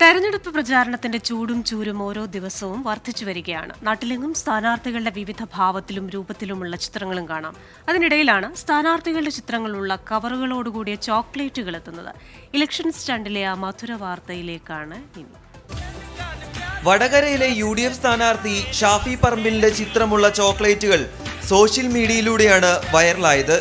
തെരഞ്ഞെടുപ്പ് പ്രചാരണത്തിന്റെ ചൂടും ചൂരും ഓരോ ദിവസവും വർദ്ധിച്ചു വരികയാണ്. നാട്ടിലെങ്ങും സ്ഥാനാർത്ഥികളുടെ വിവിധ ഭാവത്തിലും രൂപത്തിലുമുള്ള ചിത്രങ്ങളും കാണാം. അതിനിടയിലാണ് സ്ഥാനാർത്ഥികളുടെ ചിത്രങ്ങളുള്ള കവറുകളോടുകൂടിയ ചോക്ലേറ്റുകൾ എത്തുന്നത്. ഇലക്ഷൻ സ്റ്റണ്ടിലെ ആ മധുര വാർത്തയിലേക്കാണ് ഇന്ന്. വടകരയിലെ യു ഡി എഫ് സ്ഥാനാർത്ഥി ഷാഫി പറമ്പിലിന്റെ ചിത്രമുള്ള ചോക്ലേറ്റുകൾ സോഷ്യൽ മീഡിയയിലൂടെയാണ് വൈറലായത്.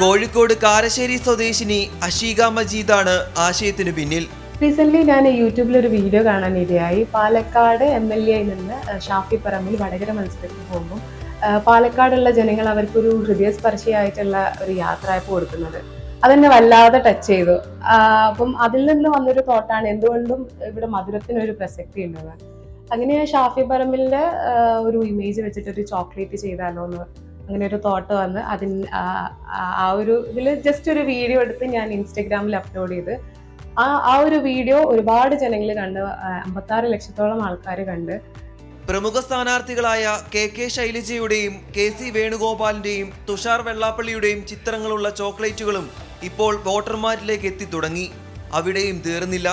കോഴിക്കോട് കാരശ്ശേരി സ്വദേശിനി അഷീക മജീദാണ് ആശയത്തിന് പിന്നിൽ. റീസെന്റ് ഞാൻ യൂട്യൂബിൽ ഒരു വീഡിയോ കാണാൻ ഇടയായി പാലക്കാട് എം എൽ എ നിന്ന് ഷാഫി പറമ്പിൽ വടകര മത്സരത്തിൽ പോകുമ്പോൾ പാലക്കാടുള്ള ജനങ്ങൾ അവർക്കൊരു ഹൃദയസ്പർശിയായിട്ടുള്ള ഒരു യാത്രയപ്പ് കൊടുക്കുന്നത് അതെന്നെ വല്ലാതെ ടച്ച് ചെയ്തു. അപ്പം അതിൽ നിന്ന് വന്നൊരു തോട്ടാണ് എന്തുകൊണ്ടും ഇവിടെ മധുരത്തിനൊരു പ്രസക്തി ഉണ്ടെന്ന്. അങ്ങനെ ഷാഫി പറമ്പിലിന്റെ ഒരു ഇമേജ് വെച്ചിട്ട് ഒരു ചോക്ലേറ്റ് ചെയ്താലോ എന്ന് അങ്ങനെ ഒരു തോട്ട് വന്ന് അതിൻ ആ ഒരു ഇതിൽ ജസ്റ്റ് ഒരു വീഡിയോ എടുത്ത് ഞാൻ ഇൻസ്റ്റഗ്രാമിൽ അപ്ലോഡ് ചെയ്ത്. ആ ആ ഒരു വീഡിയോ ഒരുപാട് ജനങ്ങൾ കണ്ട് അമ്പത്താറ് ലക്ഷത്തോളം ആൾക്കാർ കണ്ട്. പ്രമുഖ സ്ഥാനാർത്ഥികളായ കെ കെ ശൈലജയുടെയും കെ സി വേണുഗോപാലിന്റെയും തുഷാർ വെള്ളാപ്പള്ളിയുടെയും ചിത്രങ്ങളുള്ള ചോക്ലേറ്റുകളും ഇപ്പോൾ വോട്ടർമാരിലേക്ക് എത്തി തുടങ്ങി. അവിടെയും തീർന്നില്ല.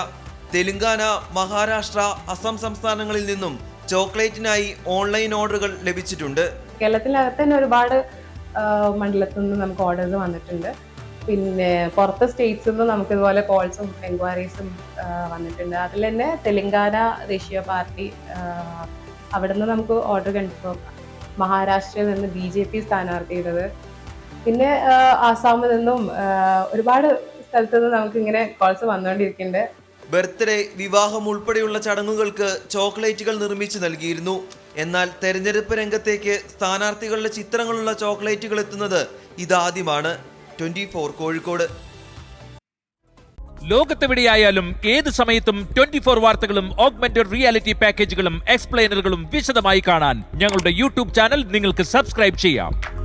തെലുങ്കാന മഹാരാഷ്ട്ര അസം സംസ്ഥാനങ്ങളിൽ നിന്നും ചോക്ലേറ്റിനായി ഓൺലൈൻ ഓർഡറുകൾ ലഭിച്ചിട്ടുണ്ട്. കേരളത്തിനകത്ത് തന്നെ ഒരുപാട് മണ്ഡലത്തിൽ നിന്ന് നമുക്ക് ഓർഡേഴ്സ് വന്നിട്ടുണ്ട്. പിന്നെ പുറത്തെ സ്റ്റേറ്റ്സിൽ നിന്ന് നമുക്ക് ഇതുപോലെ കോൾസും എൻക്വയറീസും വന്നിട്ടുണ്ട്. അതിൽ തന്നെ തെലങ്കാന ദേശീയ പാർട്ടി അവിടെ നിന്ന് നമുക്ക് ഓർഡർ കൺഫേം മഹാരാഷ്ട്രയിൽ നിന്ന് ബി ജെ പി സ്ഥാനാർത്ഥിയുടേത്. പിന്നെ ആസാമിൽ നിന്നും ഒരുപാട് സ്ഥലത്തു നിന്ന് നമുക്ക് ഇങ്ങനെ കോൾസ് വന്നുകൊണ്ടിരിക്കുന്നുണ്ട്. ബർത്ത്ഡേ വിവാഹം ഉൾപ്പെടെയുള്ള ചടങ്ങുകൾക്ക് ചോക്ലേറ്റുകൾ നിർമ്മിച്ച് നൽകിയിരുന്നു. എന്നാൽ തെരഞ്ഞെടുപ്പ് രംഗത്തേക്ക് സ്ഥാനാർത്ഥികളുടെ ചിത്രങ്ങളുള്ള ചോക്ലേറ്റുകൾ എത്തുന്നത് ഇതാദ്യമാണ്. Twenty four Kozhikode. ലോകത്തെവിടെയായാലും ഏത് സമയത്തും ട്വന്റി ഫോർ വാർത്തകളും ഓഗ്മെന്റഡ് റിയാലിറ്റി പാക്കേജുകളും എക്സ്പ്ലെയിനറുകളും വിശദമായി കാണാൻ ഞങ്ങളുടെ യൂട്യൂബ് ചാനൽ നിങ്ങൾക്ക് സബ്സ്ക്രൈബ് ചെയ്യാം.